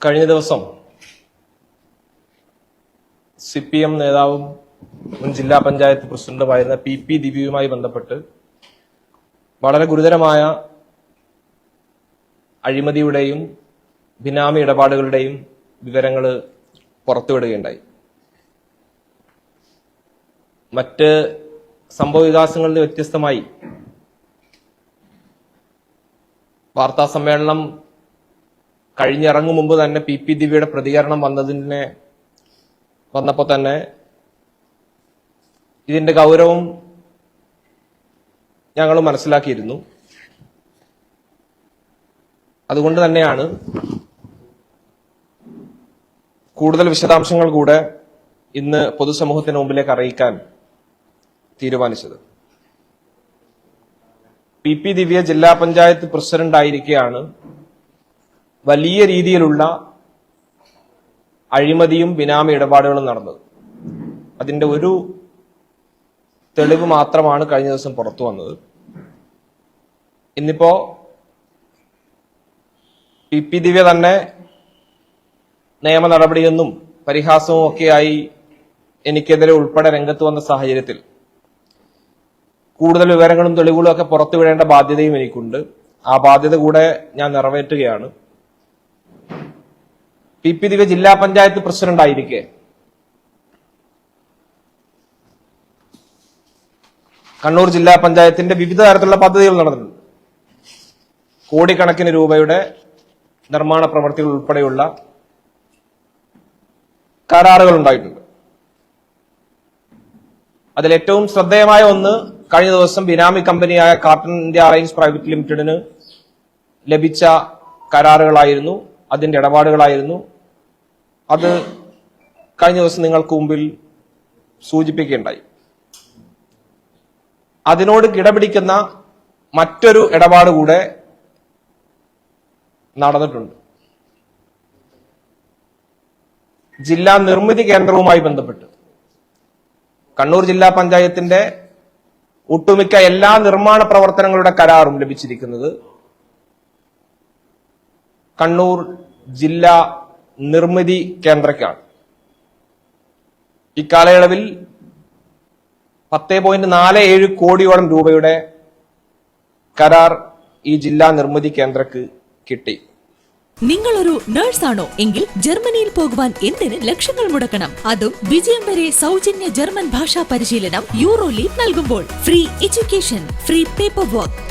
കഴിഞ്ഞ ദിവസം C P M നേതാവും മുൻ ജില്ലാ പഞ്ചായത്ത് പ്രസിഡന്റുമായിരുന്ന പി പി ദിവ്യയുമായി ബന്ധപ്പെട്ട് വളരെ ഗുരുതരമായ അഴിമതിയുടെയും ബിനാമി ഇടപാടുകളുടെയും വിവരങ്ങൾ പുറത്തുവിടുകയുണ്ടായി. മറ്റ് സംഭവ വികാസങ്ങളിൽ വ്യത്യസ്തമായി വാർത്താ സമ്മേളനം കഴിഞ്ഞിറങ്ങും മുമ്പ് തന്നെ പി പി ദിവ്യയുടെ പ്രതികരണം വന്നതിനെ വന്നപ്പോൾ തന്നെ ഇതിന്റെ ഗൗരവം ഞങ്ങൾ മനസ്സിലാക്കിയിരുന്നു. അതുകൊണ്ട് തന്നെയാണ് കൂടുതൽ വിശദാംശങ്ങൾ കൂടെ ഇന്ന് പൊതുസമൂഹത്തിന് മുമ്പിലേക്ക് അറിയിക്കാൻ തീരുമാനിച്ചത്. പി പി ദിവ്യ ജില്ലാ പഞ്ചായത്ത് പ്രസിഡന്റ് ആയിരിക്കെയാണ് വലിയ രീതിയിലുള്ള അഴിമതിയും ബിനാമി ഇടപാടുകളും നടന്നത്. അതിന്റെ ഒരു തെളിവ് മാത്രമാണ് കഴിഞ്ഞ ദിവസം പുറത്തു വന്നത്. ഇന്നിപ്പോ പി പി ദിവ്യ തന്നെ നിയമ നടപടിയെന്നും പരിഹാസവും ഒക്കെയായി എനിക്കെതിരെ ഉൾപ്പെടെ രംഗത്ത് വന്ന സാഹചര്യത്തിൽ കൂടുതൽ വിവരങ്ങളും തെളിവുകളും ഒക്കെ പുറത്തുവിടേണ്ട ബാധ്യതയും എനിക്കുണ്ട്. ആ ബാധ്യത കൂടെ ഞാൻ നിറവേറ്റുകയാണ്. പി പി ദിവ്യ ജില്ലാ പഞ്ചായത്ത് പ്രസിഡന്റായിരിക്കെ. കണ്ണൂർ ജില്ലാ പഞ്ചായത്തിന്റെ വിവിധ തരത്തിലുള്ള പദ്ധതികൾ നടന്നിട്ടുണ്ട്. കോടിക്കണക്കിന് രൂപയുടെ നിർമ്മാണ പ്രവർത്തികൾ ഉൾപ്പെടെയുള്ള കരാറുകൾ ഉണ്ടായിട്ടുണ്ട്. അതിൽ ഏറ്റവും ശ്രദ്ധേയമായ ഒന്ന് കഴിഞ്ഞ ദിവസം ബിനാമി കമ്പനിയായ കാർട്ടൺ ഇന്ത്യ അറേഞ്ച് പ്രൈവറ്റ് ലിമിറ്റഡിന് ലഭിച്ച കരാറുകളായിരുന്നു. അതിന്റെ ഇടപാടുകളായിരുന്നു. അത് കഴിഞ്ഞ ദിവസം നിങ്ങൾക്ക് മുമ്പിൽ സൂചിപ്പിക്കുകയുണ്ടായി. അതിനോട് കിടപിടിക്കുന്ന മറ്റൊരു ഇടപാട് കൂടെ നടന്നിട്ടുണ്ട്. ജില്ലാ നിർമ്മിതി കേന്ദ്രവുമായി ബന്ധപ്പെട്ട്. കണ്ണൂർ ജില്ലാ പഞ്ചായത്തിന്റെ ഒട്ടുമിക്ക എല്ലാ നിർമ്മാണ പ്രവർത്തനങ്ങളുടെ കരാറും ലഭിച്ചിരിക്കുന്നത് കണ്ണൂർ ജില്ലാ നിർമ്മിതി കേന്ദ്രക്കാണ്. ഇക്കാലയളവിൽ പത്ത് പോയിന്റ് നാല് ഏഴ് കോടിയോളം രൂപയുടെ കരാർ ഈ ജില്ലാ നിർമ്മിതി കേന്ദ്രക്ക് കിട്ടി. നിങ്ങളൊരു ആണോ? എങ്കിൽ ജർമ്മനിയിൽ പോകുവാൻ എന്തിന് ലക്ഷങ്ങൾ മുടക്കണം? അതും വിജയം വരെ സൗജന്യ ജർമ്മൻ ഭാഷാ പരിശീലനം യൂറോ ലീഗ് നൽകുമ്പോൾ. Free education free paper work